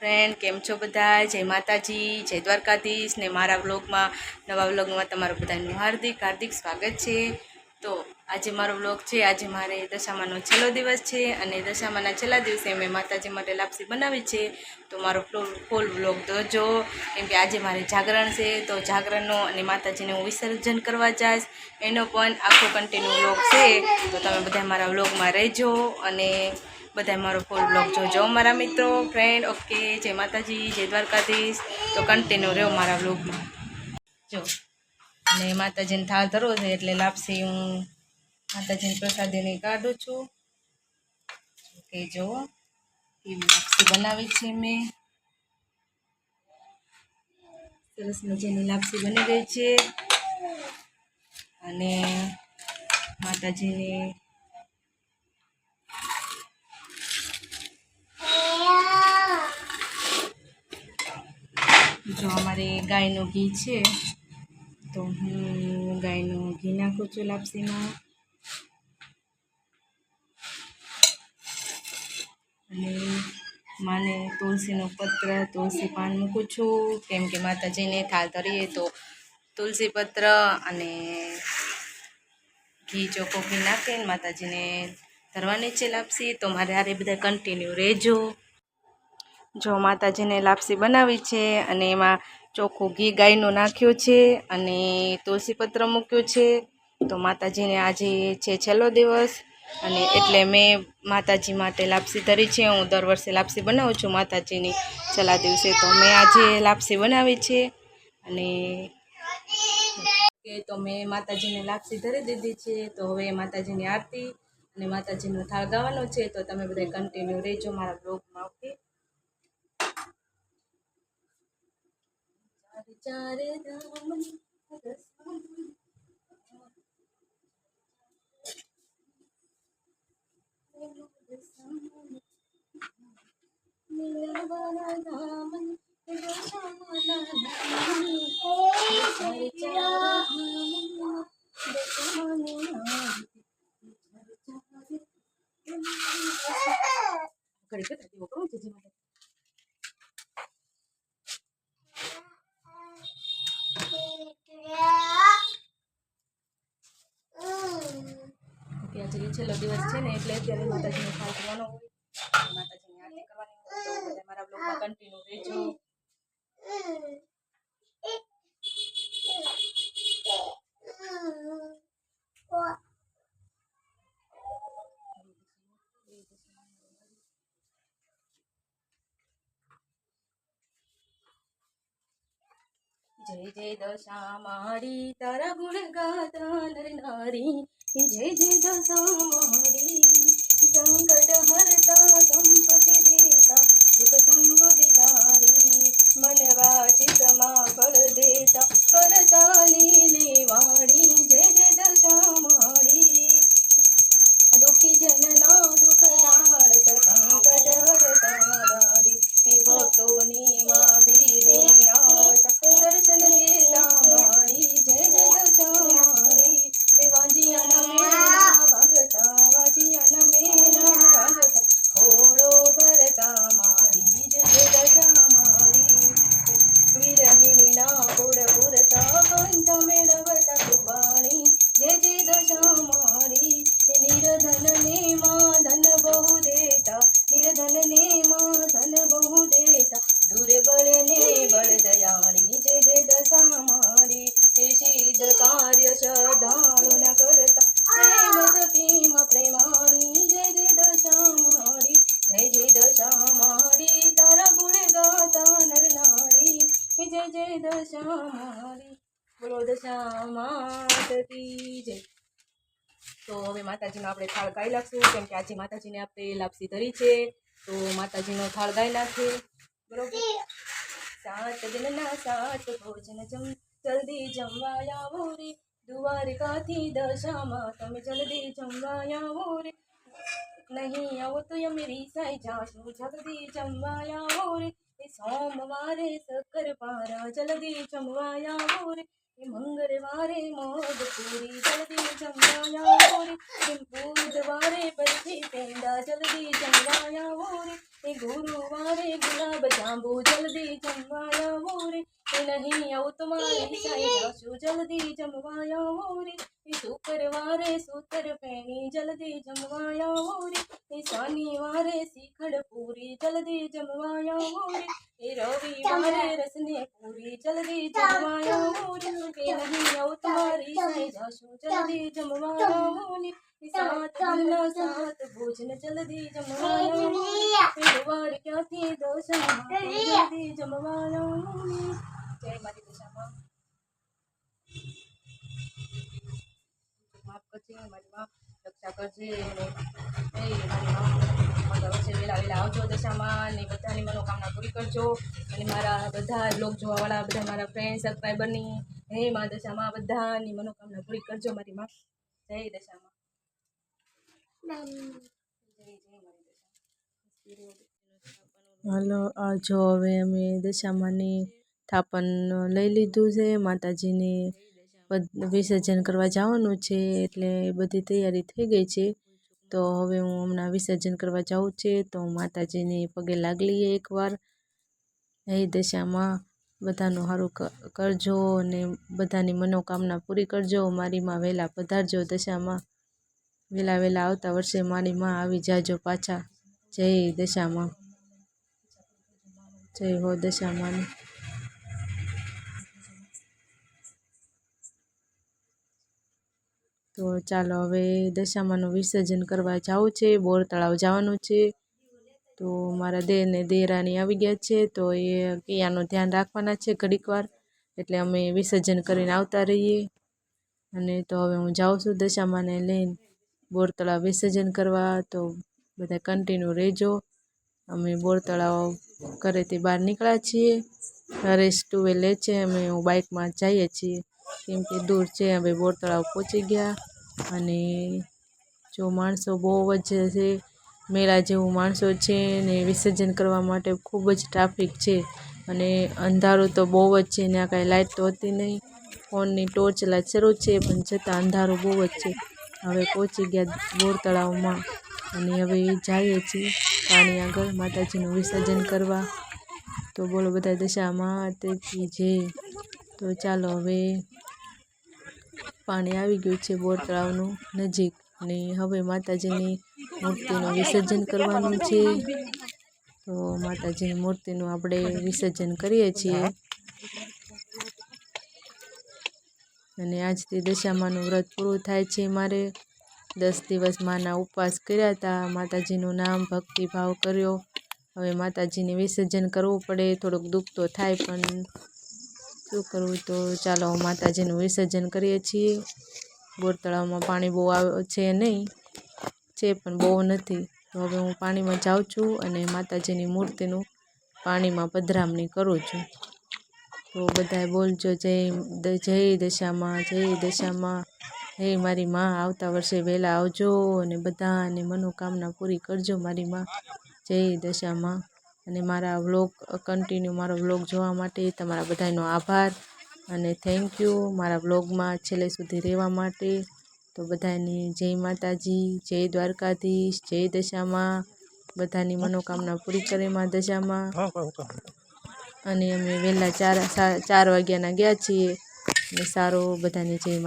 Friend કેમ છો બધા? જય માતાજી, જય દ્વારકાધીશ ને મારા વ્લોગમાં, નવા વ્લોગમાં તમારું બધાનું હાર્દિક હાર્દિક સ્વાગત છે. તો આજે મારો વ્લોગ છે, આજે મારે દશામાનો છેલ્લો દિવસ છે અને દશામાના છેલ્લા દિવસે મેં માતાજી માટે લાપસી બનાવી છે. તો મારો ફૂલ વ્લોગ જોજો કેમ કે આજે મારે જાગરણ છે, તો જાગરણનો અને માતાજીને હું વિસર્જન કરવા જઈશ. એનો પણ આખો કન્ટિન્યુ વ્લોગ છે. તો તમે બધા મારા વ્લોગમાં રહેજો અને બધા મારો ફૂલ બ્લોગ જોજો. મારા મિત્રો ફ્રેન્ડ ઓકે જય માતાજી, જય દ્વારકાધીશ. તો કન્ટિન્યુ રહ્યો મારા બ્લોગમાં જો, અને માતાજીને થાળ ધરો છે એટલે લાપસી હું માતાજીની પ્રસાદીને કાઢું છું. કે જો, એવી લાપસી બનાવી છે મેં. સરસ મજાની લાપસી બની ગઈ છે. અને માતાજીની જો અમારે ગાયનું ઘી છે, તો હું ગાયનું ઘી નાખું છું લાપસીમાં. અને માને તુલસીનું પત્ર, તુલસી પાન મૂકું છું. કેમ કે માતાજીને થાળ ધરીએ તો તુલસી પત્ર અને ઘી ચોખ્ખું ઘી નાખીને માતાજીને ધરવાની છે લાપસી. તો મારે હારે બધા કન્ટિન્યુ રહેજો. જો માતાજીને લાપસી બનાવી છે અને એમાં ચોખ્ખું ઘી ગાયનું નાખ્યું છે અને તુલસી પત્ર મૂક્યું છે. તો માતાજીને આજે છે છેલ્લો દિવસ અને એટલે મેં માતાજી માટે લાપસી ધરી છે. હું દર વર્ષે લાપસી બનાવું છું માતાજીની છેલ્લા દિવસે. તો મેં આજે લાપસી બનાવી છે અને તો મેં માતાજીને લાપસી ધરી દીધી છે. તો હવે માતાજીની આરતી અને માતાજીનો થાળ ગાવાનો છે. તો તમે બધા કન્ટિન્યુ રહેજો મારા બ્લોગમાં ઓકે ચારે ધામ ઘડી કે દીવો કરું છે માટે કે આજે છેલ્લો દિવસ છે ને એટલે અત્યારે માતાજીને થાળ કરવાનો હોય. માતાજીની આરતી કરવાની હોય તો મારા બ્લોગમાં કન્ટિન્યુ રહેજો. જય જય દશા મારી તારા ગુણ ગાતા નારી જય જય દશા મારી સંકટ હરતા સંપતિ દેતા, સુખ સમૃદ્ધિ તારી, મન વાચિતમાં ફળ દેતા. જય જય બોલો દશા માત જય. તો હવે માતાજીનો આપણે થાળ ગાઈ નાખશું કેમ કે આજે માતાજીને આપણે લાપસી ધરી છે. તો માતાજીનો થાળ ગાઈ નાખે. બરોબર? સાત દિનના સાત ભોજન જમ, જલ્દી જમવા આવો રે. દ્વારકાથી દશામાં તમે જલ્દી જમવા આવો રે. નહીં આવો તો અમેરી સાઈ જાશું જલ્દી જમવાયા આવો રે એ સોમવારે શક્કર પારા જલ્દી જમવાયા આવો રે એ મંગળવારે મોગ પૂરી જલ્દી જમવાયા રે એ બુધવારે બરફી પેંડા જલ્દી જમવાયા રે એ ગુરુવારે ગુલાબ જાંબુ જલ્દી જમવાયા રે એ નહીં આવો તો મારી સાઈ જલ્દી જમવાયા રે એ શુક્રવારે સૂતર ફેણી જલ્દી જમવાયા રે એ શનિવારે શિખડ પૂરી જલ્દી જમવાયા રે એ રવિવારે રસને પૂરી જલ્દી જમવાયા રે એ નહીં મારી સાઈ જાશું જલ્દી જમવાયા રે સાત દિનના સાત ભોજન જલ્દી જમવાયા રે એ ક્યાંથી દોષામાં જલ્દી જમવાયા રે જય મારી દશામાં માફ કરજે મારી માં રક્ષા આવજો દશામાં ને બધાની મનોકામના પૂરી કરજો અને મારા બધા બ્લોગ જોવાવાળા બધા મારા ફ્રેન્ડ સબસ્ક્રાઈબરની હે મા દશામાં બધાની મનોકામના પૂરી કરજો મારી માં જય દશામાં જય જય હાલો જો હવે અમે દશામાની થાપન લઈ લીધું છે, માતાજીને વિસર્જન કરવા જવાનું છે એટલે બધી તૈયારી થઈ ગઈ છે. તો હવે હું હમણાં વિસર્જન કરવા જાઉં છે તો માતાજીને પગે લાગી લઈએ એકવાર. એ દશામાં બધાનું સારું કરજો અને બધાની મનોકામના પૂરી કરજો. મારી માં વહેલા પધારજો દશામાં. વહેલા વહેલા આવતા વર્ષે મારી માં આવી જાજો પાછા. જય દશામાં. જય હો દશામાની તો ચાલો હવે દશામાનું વિસર્જન કરવા જવું છે, બોર તળાવ જવાનું છે. તો મારા દેર ને દેરાણી આવી ગયા છે, તો એ કિયાનું ધ્યાન રાખવાના છે ઘડીક વાર. એટલે અમે વિસર્જન કરીને આવતા રહીએ. અને તો હવે હું જાઉં છું દશામાને લઈને બોર તળાવ વિસર્જન કરવા. તો બધા કન્ટિન્યુ રહેજો. અમે બોર તળાવ ઘરેથી બહાર નીકળ્યા છીએ. હરેશ લે છે, અમે હું બાઇકમાં જઈએ છીએ. કેમ કે દૂર છે હવે બોર તળાવ પહોંચી ગયા અને જો માણસો બહુ જ છે મેળા જેવું માણસો છે ને વિસર્જન કરવા માટે ખૂબ જ ટ્રાફિક છે અને અંધારું તો બહુ જ છે ત્યાં કાંઈ લાઇટ તો હતી નહીં. ફોનની ટોર્ચ લાઇટ શરૂ છે, પણ છતાં અંધારું બહુ જ છે. હવે પહોંચી ગયા બોર તળાવમાં અને હવે જઈએ છીએ પાણી આગળ માતાજીનું વિસર્જન કરવા. તો બોલો બધા દશામાં તેથી જે તો ચાલો હવે પાણી આવી ગયું છે બોર તળાવનું નજીક અને હવે માતાજીની મૂર્તિનું વિસર્જન કરવાનું છે. તો માતાજીની મૂર્તિનું આપણે વિસર્જન કરીએ છીએ. અને આજથી દશામાનું વ્રત પૂરું થાય છે મારે. દસ દિવસ માના ઉપવાસ કર્યા હતા, માતાજીનું નામ ભક્તિભાવ કર્યો. હવે માતાજીને વિસર્જન કરવું પડે, થોડુંક દુઃખ તો થાય પણ શું કરવું તો ચાલો માતાજીનું વિસર્જન કરીએ છીએ. બોર તળાવમાં પાણી બહુ આવે, છે નહીં, છે પણ બહુ નથી. તો હવે હું પાણીમાં જાઉં છું અને માતાજીની મૂર્તિનું પાણીમાં પધરામણી કરું છું. તો બધાએ બોલજો, જય જય દશામાં જય દશામાં. હે મારી માં, આવતા વર્ષે વહેલા આવજો અને બધાને મનોકામના પૂરી કરજો મારી માં. જય દશામાં. અને મારા વ્લોગ કન્ટિન્યુ મારો વ્લોગ જોવા માટે તમારા બધાનો આભાર. અને થેન્ક યુ મારા વ્લોગમાં છેલ્લે સુધી રહેવા માટે. તો બધાની જય માતાજી, જય દ્વારકાધીશ, જય દશામાં. બધાની મનોકામના પૂરી કરે દશામાં. અને અમે વહેલા ચાર ચાર વાગ્યાના ગયા છીએ. અને સારો બધાને જય